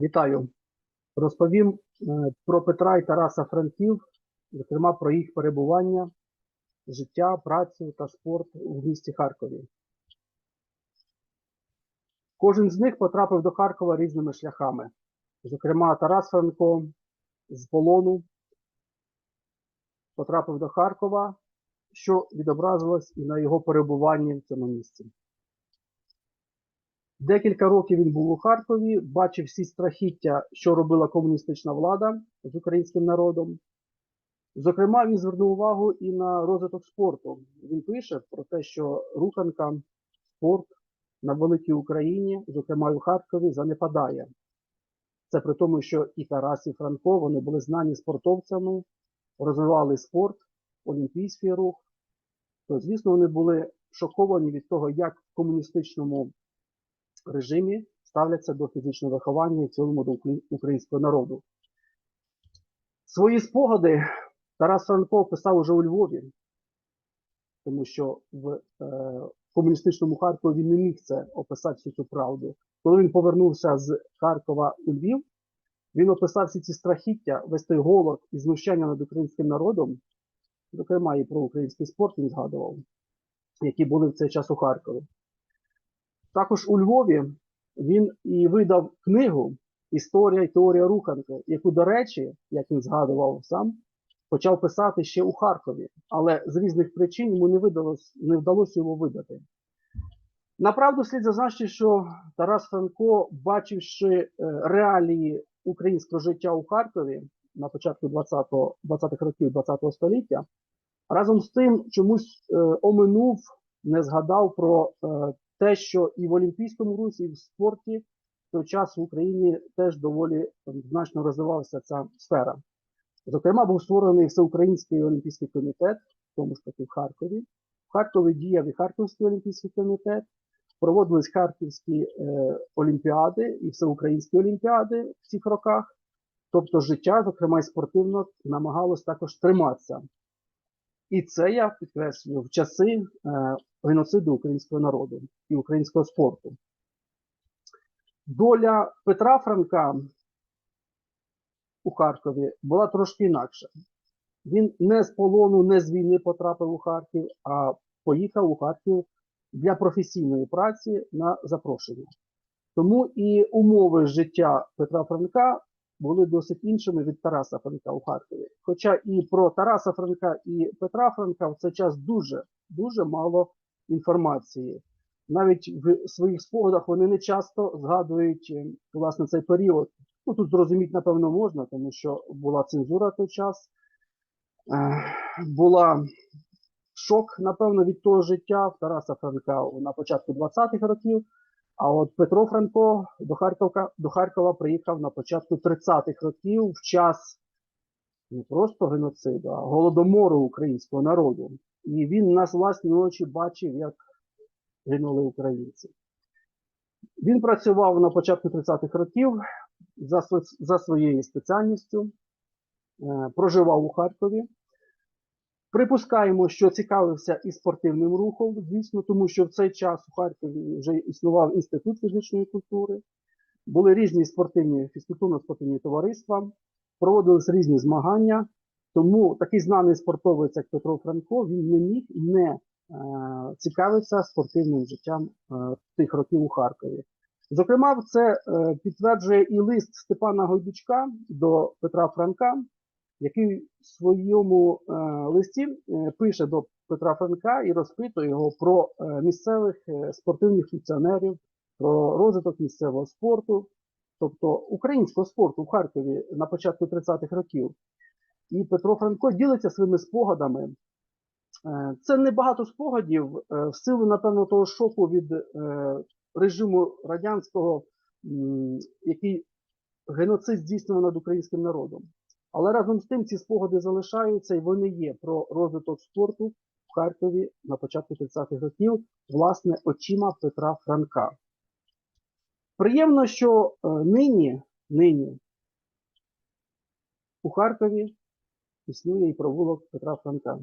Вітаю. Розповім е, про Петра і Тараса Франків, зокрема про їх перебування, життя, працю та спорт у місті Харкові. Кожен з них потрапив до Харкова різними шляхами. Зокрема, Тарас Франко з полону потрапив до Харкова, що відобразилось і на його перебуванні в цьому місці. Декілька років він був у Харкові, бачив всі страхіття, що робила комуністична влада з українським народом. Зокрема, він звернув увагу і на розвиток спорту. Він пише про те, що руханка, спорт на великій Україні, зокрема в Харкові, занепадає. Це при тому, що і Тарас, і Франко вони були знані спортовцями, розвивали спорт, олімпійський рух. То, звісно, вони були шоковані від того, як в комуністичному режимі ставляться до фізичного виховання і цілому до українського народу. Свої спогади Тарас Франко писав уже у Львові, тому що в е, комуністичному Харкові він не міг це описати всю цю правду. Коли він повернувся з Харкова у Львів, він описав всі ці страхіття, весь той голод і знущання над українським народом, зокрема і про український спорт він згадував, які були в цей час у Харкові. Також у Львові він і видав книгу Історія і теорія руханки, яку, до речі, як він згадував сам, почав писати ще у Харкові, але з різних причин йому не, видалось, не вдалося його видати. Направду слід зазначити, що Тарас Франко, бачивши е, реалії українського життя у Харкові на початку 20-го 20-х років 20-го століття, разом з тим чомусь е, оминув, не згадав про е, те, що і в Олімпійському русі, і в спорті в той час в Україні теж доволі значно розвивалася ця сфера. Зокрема, був створений Всеукраїнський олімпійський комітет, в тому ж таки в Харкові. В Харкові діяв і Харківський олімпійський комітет, проводились харківські е, олімпіади і всеукраїнські олімпіади в цих роках. Тобто життя, зокрема і спортивно, намагалось також триматися. І це я підкреслюю в часи е, геноциду українського народу і українського спорту. Доля Петра Франка у Харкові була трошки інакша. Він не з полону, не з війни потрапив у Харків, а поїхав у Харків для професійної праці на запрошення. Тому і умови життя Петра Франка були досить іншими від Тараса Франка у Харкові. Хоча і про Тараса Франка і Петра Франка в цей час дуже дуже мало інформації. Навіть в своїх спогадах вони не часто згадують е, власне цей період. Ну тут зрозуміти, напевно, можна, тому що була цензура в той час, е, була шок, напевно, від того життя в Тараса Франка на початку 20-х років. А от Петро Франко до Харкова, до Харкова приїхав на початку 30-х років в час не просто геноциду, а голодомору українського народу. І він на власні очі бачив, як гинули українці. Він працював на початку 30-х років за, за своєю спеціальністю, е, проживав у Харкові. Припускаємо, що цікавився і спортивним рухом, звісно, тому що в цей час у Харкові вже існував інститут фізичної культури, були різні спортивні фізкультурно-спортивні товариства, проводились різні змагання. Тому такий знаний спортовець, як Петро Франко, він не міг не е, цікавитися спортивним життям е, тих років у Харкові. Зокрема, це е, підтверджує і лист Степана Гойдучка до Петра Франка, який в своєму е, листі е, пише до Петра Франка і розпитує його про е, місцевих спортивних функціонерів, про розвиток місцевого спорту, тобто українського спорту в Харкові на початку 30-х років. І Петро Франко ділиться своїми спогадами. Це не багато спогадів в силу, напевно, того шоку від режиму радянського, який геноцид здійснював над українським народом. Але разом з тим ці спогади залишаються і вони є про розвиток спорту в Харкові на початку 30-х років, власне, очима Петра Франка. Приємно, що е, нині, нині у Харкові існує і провулок Петра Франка.